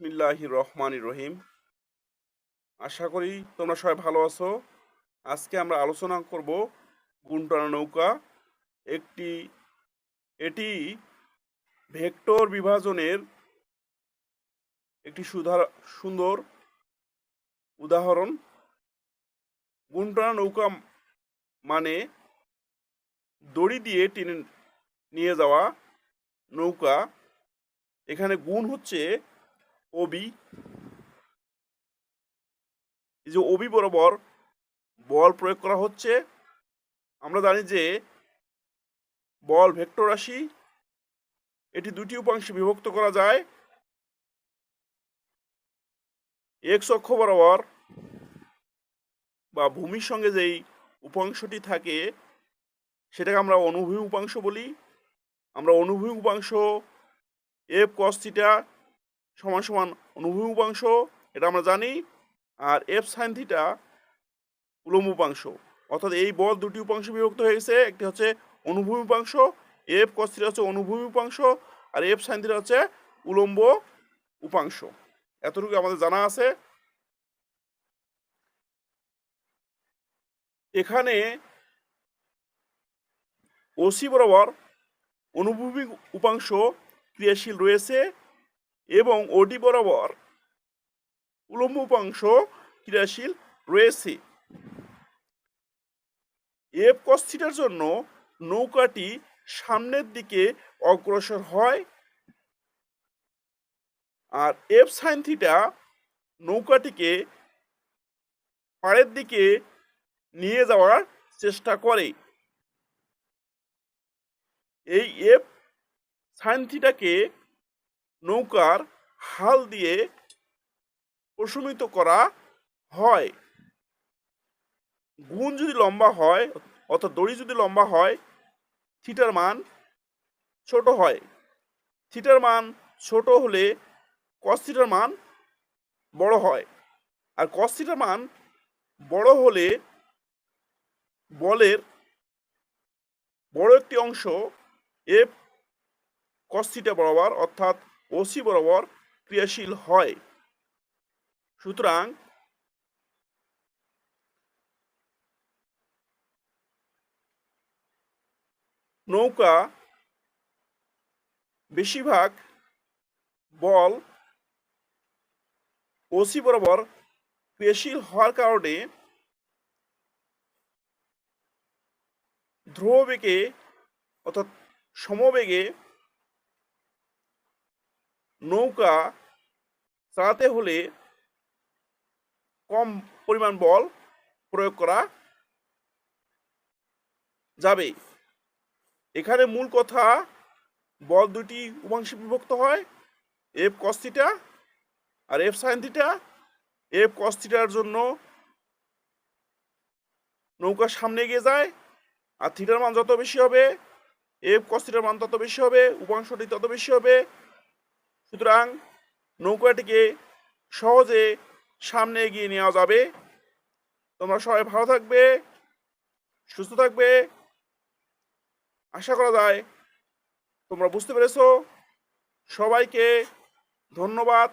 বিসমিল্লাহ রহমান রহিম। আশা করি তোমরা সবাই ভালো আছো। আজকে আমরা আলোচনা করব গুণটানা নৌকা। একটি, এটি ভেক্টর বিভাজনের একটি সুধার, সুন্দর উদাহরণ। গুণটানা নৌকা মানে দড়ি দিয়ে টেনে নিয়ে যাওয়া নৌকা। এখানে গুণ হচ্ছে ওবি এই যে ওবি বরাবর বল প্রয়োগ করা হচ্ছে, আমরা জানি যে বল ভেক্টর রাশি, এটি দুটি উপাংশে বিভক্ত করা যায়। এক্স অক্ষ বরাবর বা ভূমির সঙ্গে যেই উপাংশটি থাকে, সেটাকে আমরা অনুভূমি উপাংশ বলি। আমরা অনুভূমি উপাংশ এফ কস সমান সমান অনুভূমি উপাংশ এটা আমরা জানি, আর এফ সাইন থিটা উলম্ব উপাংশ অর্থাৎ এই বল দুটি উপাংশ বিভক্ত হয়ে গেছে, একটি হচ্ছে অনুভূমি উপাংশ এফ কস থিটা হচ্ছে অনুভূমি উপাংশ আর এফ সাইন থিটা হচ্ছে উলম্ব উপাংশ এতটুকু আমাদের জানা আছে। এখানে ওসি বরাবর অনুভূমিক উপাংশ ক্রিয়াশীল রয়েছে এবং ওডি বরাবর উলম্ব উপাংশ ক্রিয়াশীল রয়েছে। এফ কস্থিটার জন্য নৌকাটি সামনের দিকে অগ্রসর হয় আর এফ সাইন থিটা নৌকাটিকে পাড়ের দিকে নিয়ে যাওয়ার চেষ্টা করে। এই এফ সাইন থিটাকে নৌকার হাল দিয়ে প্রশমিত করা হয়। গুণ যদি লম্বা হয়, অর্থাৎ দড়ি যদি লম্বা হয়, থিটার মান ছোট হয়। থিটার মান ছোট হলে কস মান বড় হয়। আর কস মান বড় হলে বলের বড় একটি অংশ এফ কস্থিটা বরাবর, অর্থাৎ ওসি বরাবর ক্রিয়াশীল হয়। সুতরাং নৌকা বেশিরভাগ বল ওসি বরাবর ক্রিয়াশীল হওয়ার কারণে ধ্রুববেগে অর্থাৎ সমবেগে নৌকা চালাতে হলে কম পরিমাণ বল প্রয়োগ করা যাবে। এখানে মূল কথা, বল দুটি উপাংশে বিভক্ত হয় এফ কস্তিটা আর এফ সাইন থিটা এফ কস্তিটার জন্য নৌকা সামনে এগিয়ে যায় আর থিটার মান যত বেশি হবে এফ কস্তিটার মান তত বেশি হবে, উপাংশটি তত বেশি হবে। সুতরাং নৌকাটিকে সহজে সামনে এগিয়ে নেওয়া যাবে। তোমরা সবাই ভালো থাকবে, সুস্থ থাকবে। আশা করা যায় তোমরা বুঝতে পেরেছ। সবাইকে ধন্যবাদ।